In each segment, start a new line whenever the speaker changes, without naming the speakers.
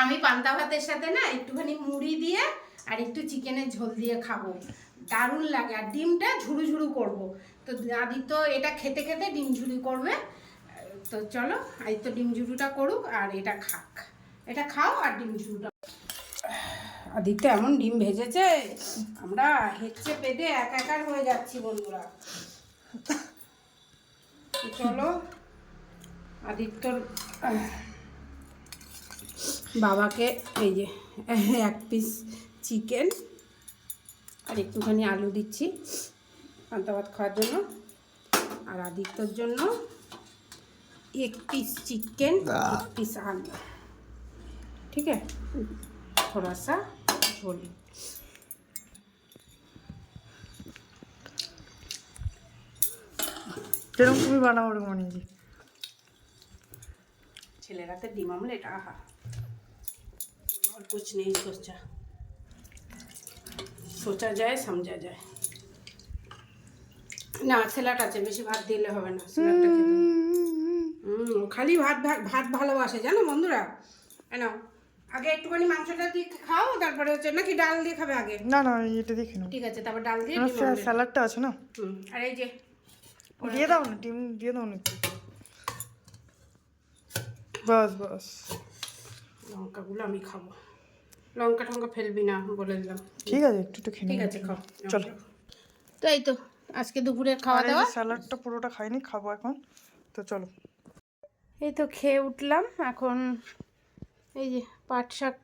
আমি পান্তা ভাতের সাথে না একটুখানি মুড়ি দিয়ে আর একটু চিকেনের ঝোল দিয়ে খাব। দারুণ লাগে। আর ডিমটা ঝুড়ু ঝুড়ু করব। তো আদিত্য এটা খেতে খেতে ডিম ঝুড়ি করবে। তো চলো আদিত্য ডিম ঝুড়ুটা করুক আর এটা খাক। এটা খাও আর ডিম ঝুড়ুটা। আদিত্য এমন ডিম ভেজেছে, আমরা হেঁচে পেটে এক একার হয়ে যাচ্ছি বন্ধুরা। চলো, আদিত্যর বাবাকে এই যে এক পিস চিকেন আর একটুখানি আলু দিচ্ছি পান্তা ভাত খাওয়ার জন্য। আর আদিত্যর জন্য এক পিস চিকেন এক পিস আলু। ঠিক আছে? থোড়া সা ঝোল
যেরকম তুমি
ডিম আমলেট আহা। और कुछ नहीं सोचा সোচা যায় সমঝা যায় না স্যালাড আছে বেশি ভাত দিলে হবে না স্যালাডটা খেতে হবে। হুম, খালি ভাত ভাত ভাত ভালোবাসে জানো বন্ধুরা কেন আগে একটুখানি মাংসটা দিয়ে খাও তারপরে হচ্ছে নাকি ডাল দিয়ে খাবে আগে
না না এটা দেখে নাও
ঠিক আছে তারপর ডাল দিয়ে
আমার
ডিম
স্যা-
আমলেট।
স্যালাডটা আছে না
হুম, আর এই যে
দিয়ে দাও না ডিম দিয়ে দাও না একটু বাস বাস
লঙ্কাগুলো আমি খাব। লঙ্কা টঙ্কা ফেলবি না বলে দিলাম।
ঠিক আছে একটু একটু খেয়ে
ঠিক আছে খাও।
চলো।
তো এই তো আজকে দুপুরের খাওয়া দাওয়া?
স্যালাডটা পুরোটা খাইনি খাব এখন। তো চলো।
এই তো খেয়ে উঠলাম এখন এই যে পাট শাক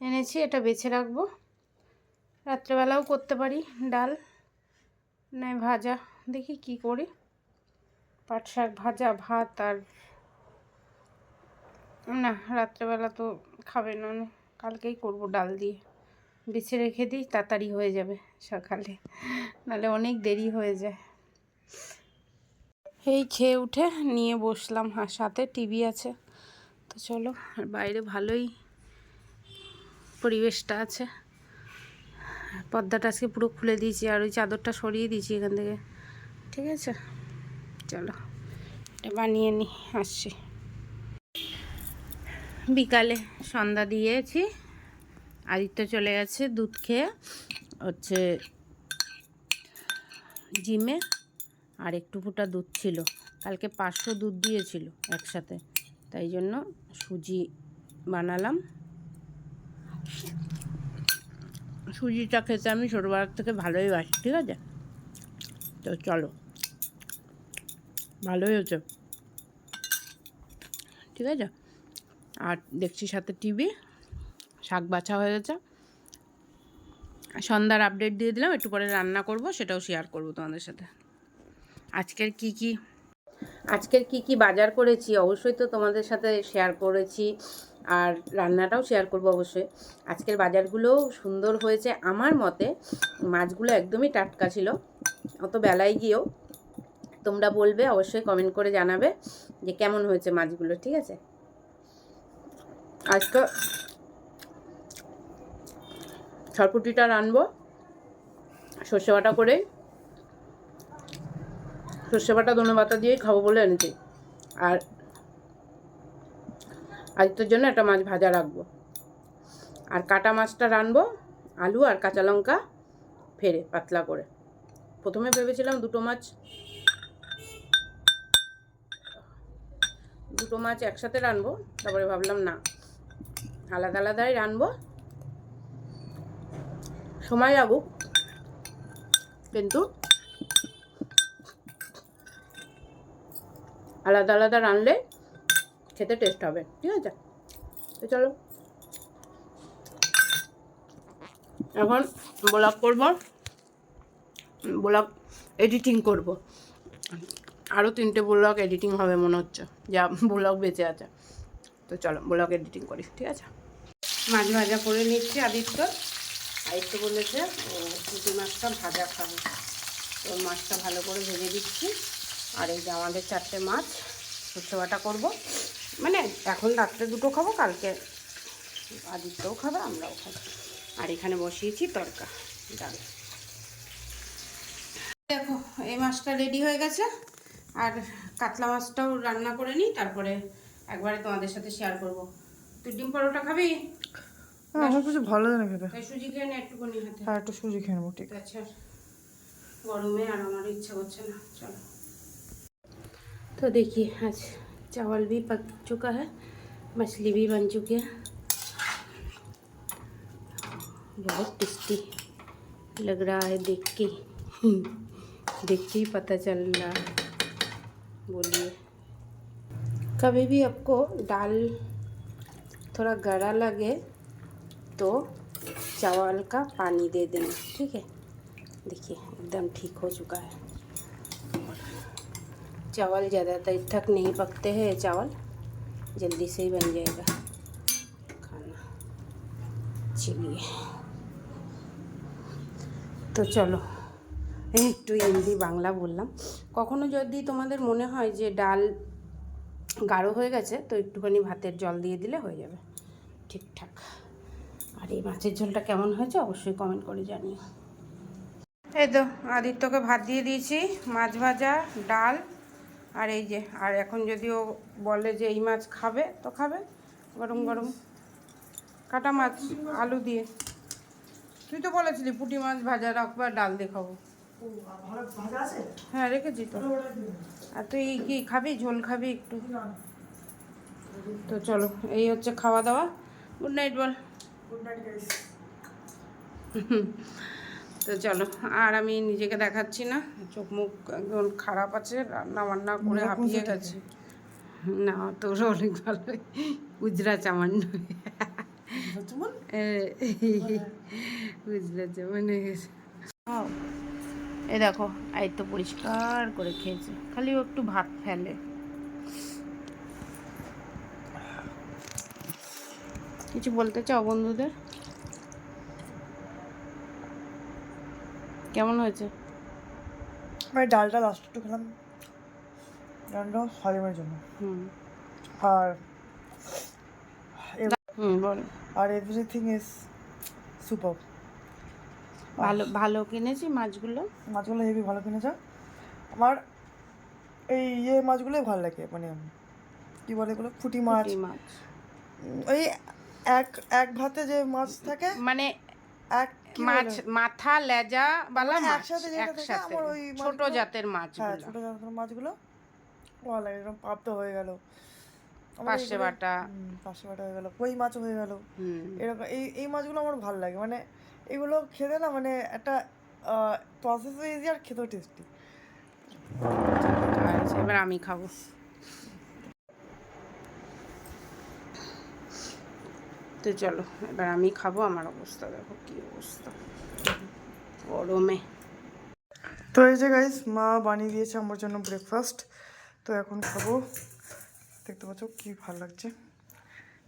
এনেছি এটা বেছে রাখব। রাত্রেবেলাও করতে পারি ডাল নয় ভাজা। দেখি কি করি। পাট শাক ভাজা ভাত আর না, রাত্রেবেলা তো খাবে না কালকেই করব ডাল দিয়ে। বেছে রেখে দিই, তাড়াতাড়ি হয়ে যাবে সকালে। নাহলে অনেক দেরি হয়ে যায়। এই খেয়ে উঠে নিয়ে বসলাম আর সাথে টিভি আছে। তো চলো, আর বাইরে ভালোই পরিবেশটা আছে। পর্দাটা আজকে পুরো খুলে দিয়েছি আর ওই চাদরটা সরিয়ে দিয়েছি এখান থেকে। ঠিক আছে? চলো, এটা বানিয়ে নিই আসছি। বিকালে সন্ধ্যা দিয়েছি। আদিত্য চলে গেছে দুধ খেয়ে, হচ্ছে জিমে, আর একটু ফুটা দুধ ছিল। কালকে পাঁচশো দুধ দিয়েছিল একসাথে, তাই জন্য সুজি বানালাম। সুজিটা খেতে আমি ছোটোবেলার থেকে ভালোই বাসি, ঠিক আছে? তো চলো, ভালোই হচ্ছে ঠিক আছে? আর দেখছি সাথে টিভি। শাক বাছা হয়ে গেছে। সন্ধ্যার আপডেট দিয়ে দিলাম, একটু পরে রান্না করব, সেটাও শেয়ার করব তোমাদের সাথে। আজকের কি কি? আজকের কি কি বাজার করেছি, অবশ্যই তো তোমাদের সাথে শেয়ার করেছি, আর রান্নাটাও শেয়ার করব অবশ্যই। আজকের বাজারগুলোও সুন্দর হয়েছে, আমার মতে মাছগুলো একদমই টাটকা ছিল, অত বেলায় গিয়েও। তোমরা বলবে, অবশ্যই কমেন্ট করে জানাবে যে কেমন হয়েছে মাছগুলো, ঠিক আছে? আজকে ছটপুটিটা রানবো, সর্ষে বাটা করে সর্ষে বাটা, ধনে বাটা দিয়েই খাব বলে এনেছি। আর আদিত্যর জন্য একটা মাছ ভাজা রাখব। আর কাটা মাছটা রানবো, আলু আর কাঁচা লঙ্কা ফেরে পাতলা করে। প্রথমে ভেবেছিলাম দুটো মাছ দুটো মাছ একসাথে রানবো, তারপরে ভাবলাম না। আলাদা আলাদাই রানবো। সময় লাগুক, কিন্তু আলাদা আলাদা রানলে খেতে টেস্ট হবে, ঠিক আছে? তো চলো। এখন ব্লগ করব, ব্লগ এডিটিং করব। আরও তিনটে ব্লগ এডিটিং হবে মনে হচ্ছে, যা ব্লগ বেঁচে আছে। তো চলো ব্লগ এডিটিং করি, ঠিক আছে? মাছ ভাজা করে নিচ্ছি আদিত্য। আদিত্য বলেছে পুঁটি মাছটা ভাজা খাবে। তো মাছটা ভালো করে ভেজে দিচ্ছি। আর এই যে আমাদের চারটে মাছ, সর্ষে বাটা করব। মানে এখন রাত্রে দুটো খাব, কালকে আদিত্যও খাবে, আমরাও খাব। আর এখানে বসিয়েছি তরকা, ডাল। দেখো, এই মাছটা রেডি হয়ে গেছে। আর কাতলা মাছটাও রান্না করে নিই, তারপরে একবারে তোমাদের সাথে শেয়ার করব তুই ডিম পরোটা খাবি
হ্যাঁ আমার কিছু ভালো লাগে না খেতে
তাই সুজি খেয়ে নে একটুখানি হাতে
হ্যাঁ একটু সুজি খেয়ে নেবো ঠিক
अच्छा गरम है और हमारी इच्छा होच्छे ना चलो तो देखिए आज चावल भी पक चुका है मछली भी बन चुकी है बहुत टेस्टी लग रहा है देख के देख के ही पता चल रहा है बोलिए कभी भी आपको दाल थोड़ा गड़ा लगे तो चावल का पानी दे देना ठीक है देखिए एकदम ठीक हो चुका है चावल ज़्यादा देर तक नहीं पकते हैं चावल जल्दी से ही बन जाएगा खाना चलिए তো চলো এই একটু হিন্দি বাংলা বললাম কখনো যদি তোমাদের মনে হয় যে ডাল গাঢ় হয়ে গেছে, তো একটুখানি ভাতের জল দিয়ে দিলে হয়ে যাবে। ঠিকঠাক। আর এই মাছের ঝোলটা কেমন হয়েছে অবশ্যই কমেন্ট করে জানিও। এই তো, আদিত্যকে ভাত দিয়ে দিয়েছি, মাছ ভাজা, ডাল, আর এই যে, আর এখন যদি ও বলে যে এই মাছ খাবে, তো খাবে। গরম গরম কাটা মাছ, আলু দিয়ে। তুই তো বলেছিলি পুঁটি মাছ ভাজা রাখব ডাল দিয়ে খাব। হ্যাঁ রেখেছি তো। আর তুই কি খাবি? ঝোল খাবি একটু? তো চলো এই হচ্ছে খাওয়া দাওয়া গুড নাইট বল। তো চলো আর আমি নিজেকে দেখাচ্ছি না। চোখ মুখ একদম খারাপ আছে রান্না বান্না করে হাঁপিয়ে গেছে। না তোর অনেক ভালো। উজরা চামান্য উজরা চামান হয়ে গেছে। এই দেখো এই তো পরিষ্কার করে খেয়েছে। খালি ও একটু ভাত ফেলে। কিছু বলতে চাও বন্ধুদের? কেমন হয়েছে?
আমি ডালটা লাস্ট একটু খেলাম। ডালটা হজমের জন্য।
হুম।
আর
হুম বল।
আর এভরিথিং ইজ সুপার
ভালো ভালো কিনেছি মাছগুলো।
মাছগুলো হেভি ভালো কিনেছে। আমার এই ইয়ে মাছগুলোই ভালো লাগে মানে কি বলে এগুলো? ফুটি মাছ।
মাছ।
ওই এক এক ভাতে যে মাছ থাকে
মানে
এক
মাছ মাথা লেজা বালা
মানে
মাছ
একসাথে ওই
ছোট জাতের
হ্যাঁ
মাছগুলো।
ছোট জাতের মাছগুলো। ভালো লাগে এরকম পাপ্ত হয়ে গেল। এগুলো-
বাটা।
পার্শে বাটা হয়ে গেল কই মাছ হয়ে গেল। এরকম এই এই মাছগুলো আমার ভালো লাগে মানে এগুলো খেতে না মানে একটা প্রসেসও ইজি আর খেতেও টেস্টি
আচ্ছা এবার আমি খাব। তো চলো এবার আমি খাব আমার অবস্থা দেখো কি অবস্থা। গরমে।
তো এই যে গাইস মা বানিয়ে দিয়েছে আমার জন্য ব্রেকফাস্ট তো এখন খাব। দেখতে পাচ্ছ কি ভালো লাগছে।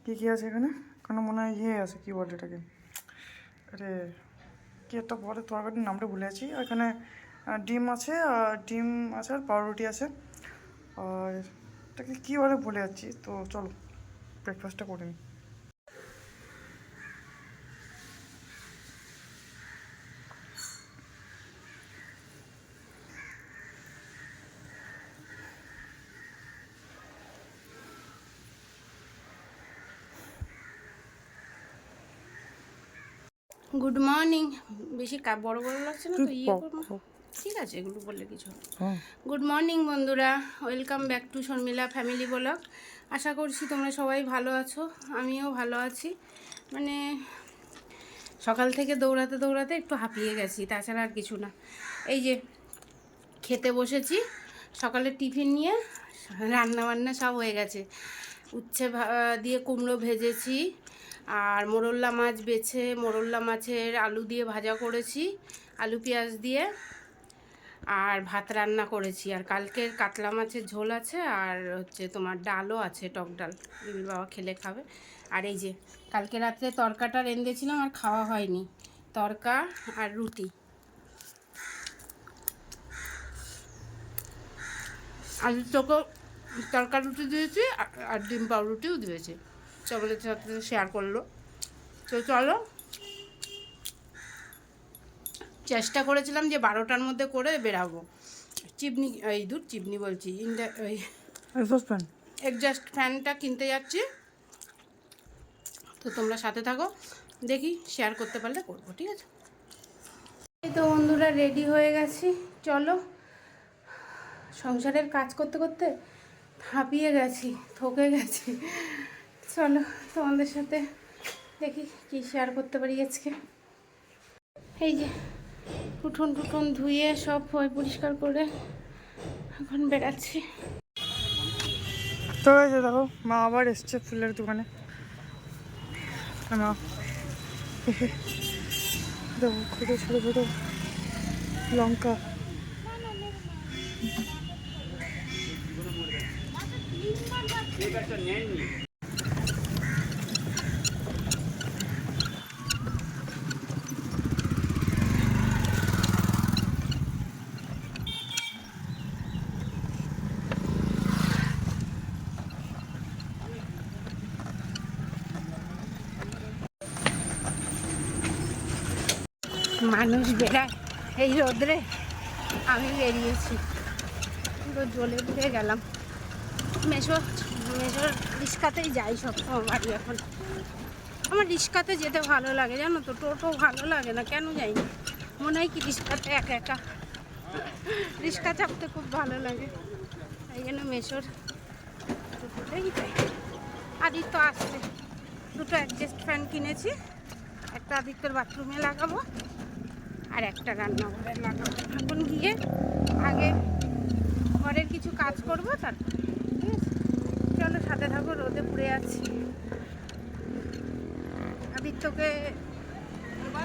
কি কি আছে এখানে? কোনো মনে হয় ইয়ে আছে কি বলে এটাকে। আরে, কি একটা বলে? তরকারির নামটা ভুলে আছি এখানে ডিম আছে, আর ডিম আছে আর পাউরুটি আছে। আর এটাকে কী বলে ভুলে যাচ্ছি। তো চলো ব্রেকফাস্টটা করে নিই
গুড মর্নিং বেশি বড় বড় লাগছে না তো?
তুই
ইয়ে করব? ঠিক আছে এগুলো বললে কিছু গুড মর্নিং বন্ধুরা। Welcome back to Sharmila family blog আশা করছি তোমরা সবাই ভালো আছো আমিও ভালো আছি। মানে সকাল থেকে দৌড়াতে দৌড়াতে একটু হাঁপিয়ে গেছি তাছাড়া আর কিছু না। এই যে খেতে বসেছি সকালে টিফিন নিয়ে রান্না বান্না সব হয়ে গেছে। উচ্ছে দিয়ে কুমড়ো ভেজেছি আর মোরল্লা মাছ বেছে, মোরল্লা মাছের আলু দিয়ে ভাজা করেছি, আলু পেঁয়াজ দিয়ে, আর ভাত রান্না করেছি। আর কালকের কাতলা মাছের ঝোল আছে, আর হচ্ছে তোমার ডালও আছে, টক ডাল। বিবির বাবা খেলে খাবে। আর এই যে, কালকে রাত্রে তরকাটা রেঁধেছিলাম আর খাওয়া হয়নি। তরকা আর রুটি। আলুর চোখো তরকা রুটি দিয়েছি, আর ডিম পাউরুটিও দিয়েছি। সকলের সাথে শেয়ার করল। তো চলো। চেষ্টা করেছিলাম যে বারোটার মধ্যে করে বেরাবো। চিপনি এই দূর চিপনি বলছি ইন্ডা ওই
সসপ্যান
এক্সজাস্ট ফ্যানটা কিনতে যাচ্ছি। তো তোমরা সাথে থাকো দেখি শেয়ার করতে পারলে করব ঠিক আছে? এই তো বন্ধুরা রেডি হয়ে গেছি। চলো। সংসারের কাজ করতে করতে হাঁপিয়ে গেছি থকে গেছি। চলো তোমাদের সাথে দেখি কি শেয়ার করতে পারি আজকে। এই যে উঠোন টুঠোন ধুয়ে সব হয়ে পরিষ্কার করে এখন বেড়াচ্ছি।
তো এই যে দেখো, মা আবার এসছে ফুলের দোকানে। মা, দেখো ছোটো ছোটো ছোটো লঙ্কা।
মানুষ বেড়ায় এই রোদ্রে আমি বেরিয়েছি। পুরো জ্বলে পুড়ে গেলাম। মেশো, মেশোর রিক্সাতেই যাই সবসময় বাড়ি এখন। আমার রিক্সাতে যেতে ভালো লাগে, জানো তো? টোটো ভালো লাগে না, কেন যাই না মনে হয় কি রিক্সাতে একা একা। রিক্সা চাপতে খুব ভালো লাগে। এই জন্য মেশোর যাই আদিত্য আসছে। দুটো অ্যাডজাস্ট ফ্যান কিনেছি। একটা আদিত্যর বাথরুমে লাগাবো। আর একটা রান্নাঘরে লাগাবো। এখন গিয়ে আগে ঘরের কিছু কাজ করব, তারপর, ঠিক আছে? চলো, সাথে থাকো, রোদে পুড়ে আছি। আদিত্যকে তোকে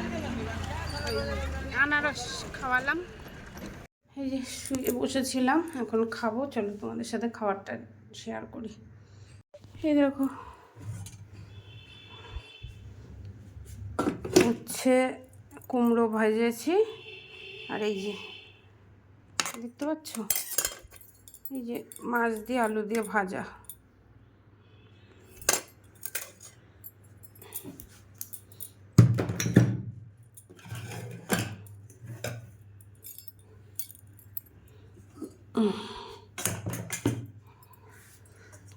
আনারস খাওয়ালাম। এই যে শুয়ে বসেছিলাম, এখন খাব। চলো, তোমাদের সাথে খাবারটা শেয়ার করি। এই দেখো হচ্ছে কুমড়ো ভাজেছি। আর এই যে, দেখতে পাচ্ছ? এই যে মাছ দিয়ে আলু দিয়ে ভাজা।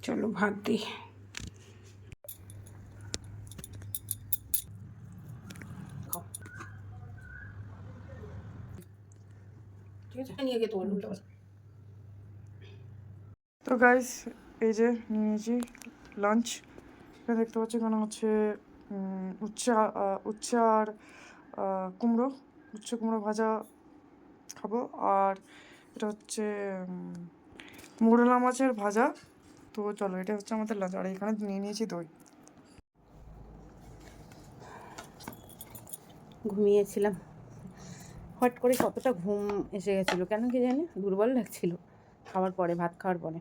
চলো ভাত দিই।
তো গাইস এই যে নিয়ে নিয়েছি লাঞ্চ এখানে দেখতে পাচ্ছি এখানে হচ্ছে উচ্ছে আর কুমড়ো। উচ্ছে কুমড়ো ভাজা খাব। আর এটা হচ্ছে মোরলা মাছের ভাজা। তো চলো, এটা হচ্ছে আমাদের লাঞ্চ আর এখানে নিয়ে নিয়েছি দই।
ঘুমিয়েছিলাম। হট করে কতটা ঘুম এসে গেছিল, কেন কি জানি? দুর্বল লাগছিল খাওয়ার পরে, ভাত খাওয়ার পরে।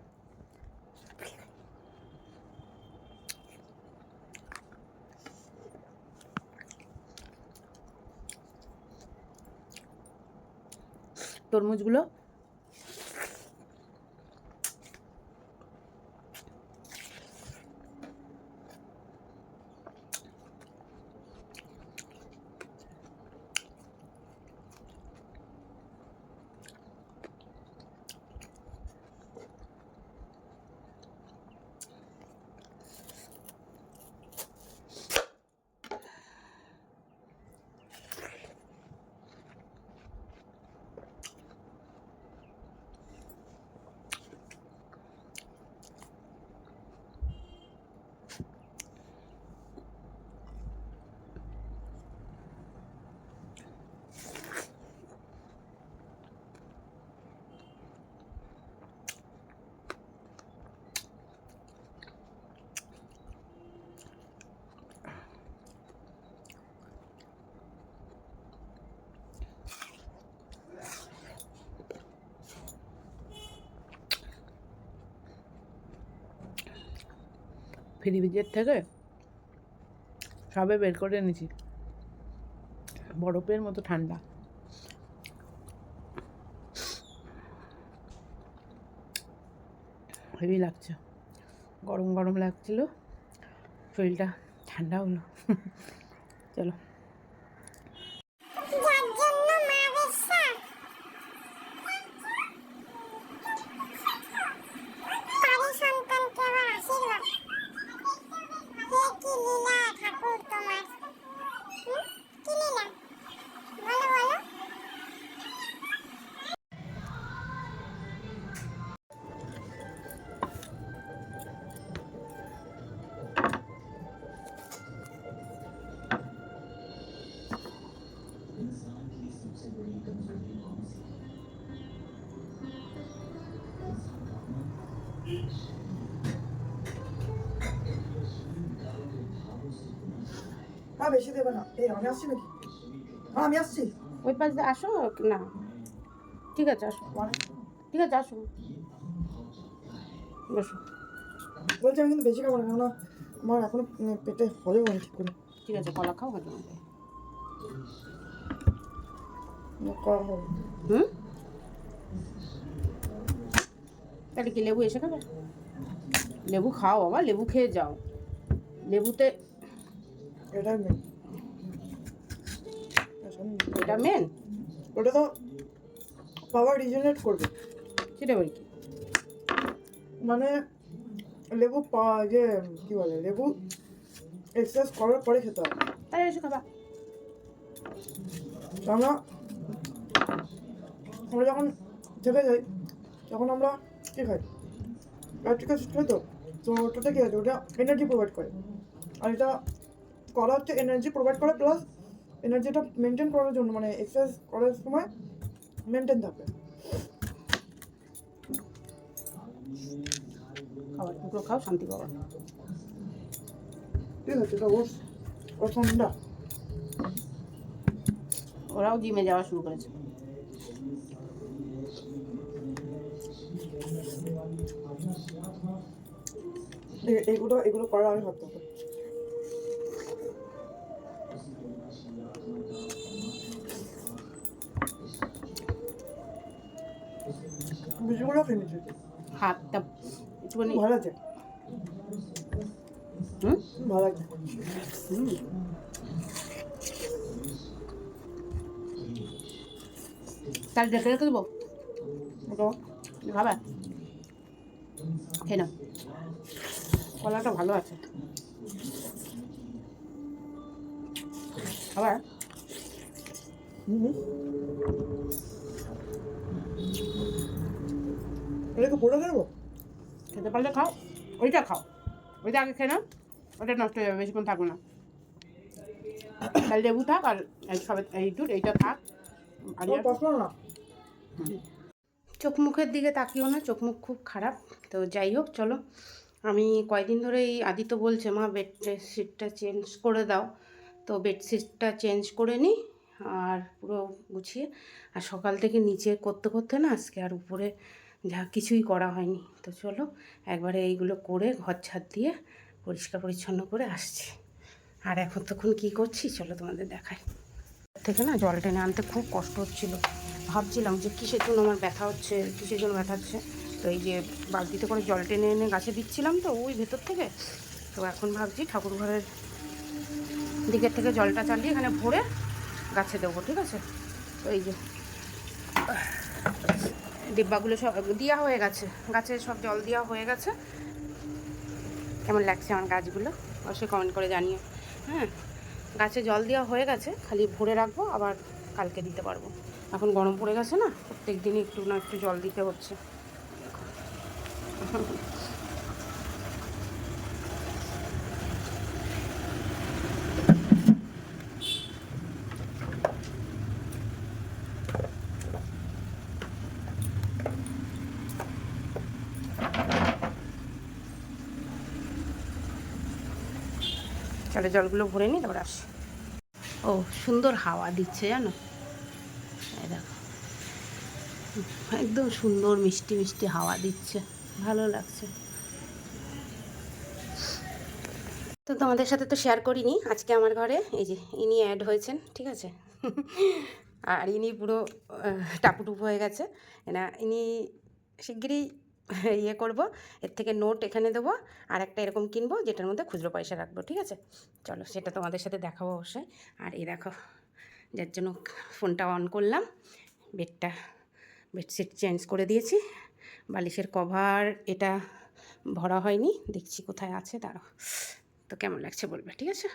তরমুজগুলো ফ্রিজের থেকে সবে বের করে এনেছি। বরফের মতো ঠান্ডা। হেভি লাগছে। গরম গরম লাগছিল। শরীরটা ঠান্ডা হলো। চলো।
মা বেশি দেবে না। এই আমি আসছি নাকি? মা আমি আসছি।
ওই পাশ দিয়ে আসো না। ঠিক আছে আসো। ঠিক আছে আসো। বসো।
বলছি আমি কিন্তু বেশি খাব না কেননা আমার এখনও পেটে হজম হয়নি ঠিক করে।
ঠিক আছে কলা খাও।
আমার হবে।
হুম? তাহলে কি লেবু এসে খাবে? লেবু খাও বাবা লেবু খেয়ে যাও। লেবুতে
এটাই মেন
এটা মেন
ওটা তো পাওয়ার রিজেনারেট করবে।
সেটা বলি কি?
মানে লেবু পা- যে কি বলে লেবু এক্সারসাইজ করার পরে খেতে হবে।
তাহলে এসে খাবা।
আমরা আমরা যখন থেকে যাই তখন আমরা কী খাই? অ্যাসিড খাই তো? তো ওটাতে কী আছে? ওটা এনার্জি প্রোভাইড করে। আর এটা করা হচ্ছে এনার্জি প্রোভাইড করে প্লাস এনার্জিটা মেনটেন করার জন্য মানে এক্সারসাইজ করার সময় মেনটেন থাকবে
খাবার টুকরো খাও শান্তি পাবা।
ঠিক আছে তো ওর ওর ঠান্ডা
ওরাও জিমে যাওয়া শুরু করেছে।
এগুলো এগুলো করার আগে ভাবতে বীজগুলো খেয়ে নিচ্ছি
হাতটা একটুখানি
ভালো আছে?
হুম?
ভালো আছে।
হুম। তাহলে দেখে রেখে দেবো? খাবা? খেয়ে নাও। কলাটা ভালো আছে। খাবার
হুম। হুম। এটা কি
খেতে পারলে খাও। ওইটা খাও। ওইটা আগে খেয়ে নাও। ওটা নষ্ট হয়ে যাবে বেশিক্ষণ থাকবে না। তাহলে লেবু থাক আর সবে এই দুধ এইটা থাক। আর
না?
চোখ মুখের দিকে তাকিও না চোখ মুখ খুব খারাপ। তো যাই হোক চলো। আমি কয়দিন ধরে এই আদিত্য বলছে মা বেডশিটটা চেঞ্জ করে দাও। তো বেডশিটটা চেঞ্জ করে নিই আর পুরো গুছিয়ে। আর সকাল থেকে নিচে করতে করতে না আজকে আর উপরে যা কিছুই করা হয়নি। তো চলো একবারে এইগুলো করে ঘর ছাদ দিয়ে পরিষ্কার পরিচ্ছন্ন করে আসছি। আর এখন তখন কী করছি চলো তোমাদের দেখাই। থেকে না জল টেনে আনতে খুব কষ্ট হচ্ছিল। ভাবছিলাম যে কিসের জন্য আমার ব্যথা হচ্ছে, কিসের জন্য ব্যথা হচ্ছে। তো এই যে বালতিতে করে জল টেনে এনে গাছে দিচ্ছিলাম তো ওই ভেতর থেকে। তো এখন ভাবছি ঠাকুর ঘরের দিকের থেকে জলটা চালিয়ে এখানে ভরে গাছে দেবো, ঠিক আছে? তো এই যে ডিব্বাগুলো সব দেওয়া হয়ে গেছে। গাছে সব জল দেওয়া হয়ে গেছে। কেমন লাগছে আমার গাছগুলো? অবশ্যই কমেন্ট করে জানিও। হ্যাঁ গাছে জল দেওয়া হয়ে গেছে, খালি ভরে রাখব, আবার কালকে দিতে পারব। এখন গরম পড়ে গেছে না প্রত্যেক দিনই একটু না একটু জল দিতে হচ্ছে। চলে জলগুলো ভরে নিই তারপর আসি ও সুন্দর হাওয়া দিচ্ছে জানো? এই দেখো। একদম সুন্দর মিষ্টি মিষ্টি হাওয়া দিচ্ছে ভালো লাগছে। তো তোমাদের সাথে তো শেয়ার করিনি আজকে আমার ঘরে এই যে ইনি অ্যাড হয়েছেন ঠিক আছে? আর ইনি পুরো টাপুটুপু হয়ে গেছে। না ইনি শিগগিরই ইয়ে করব। এর থেকে নোট এখানে দেবো আর একটা এরকম কিনবো যেটার মধ্যে খুচরো পয়সা রাখব, ঠিক আছে? চলো, সেটা তোমাদের সাথে দেখাবো অবশ্যই। আর এ দেখো, যার জন্য ফোনটা অন করলাম, বেডটা, বেডশিট চেঞ্জ করে দিয়েছি। বালিশের কভার এটা ভরা হয়নি, দেখছি কোথায় আছে, দাঁড়াও। তো কেমন লাগছে বলবে, ঠিক আছে?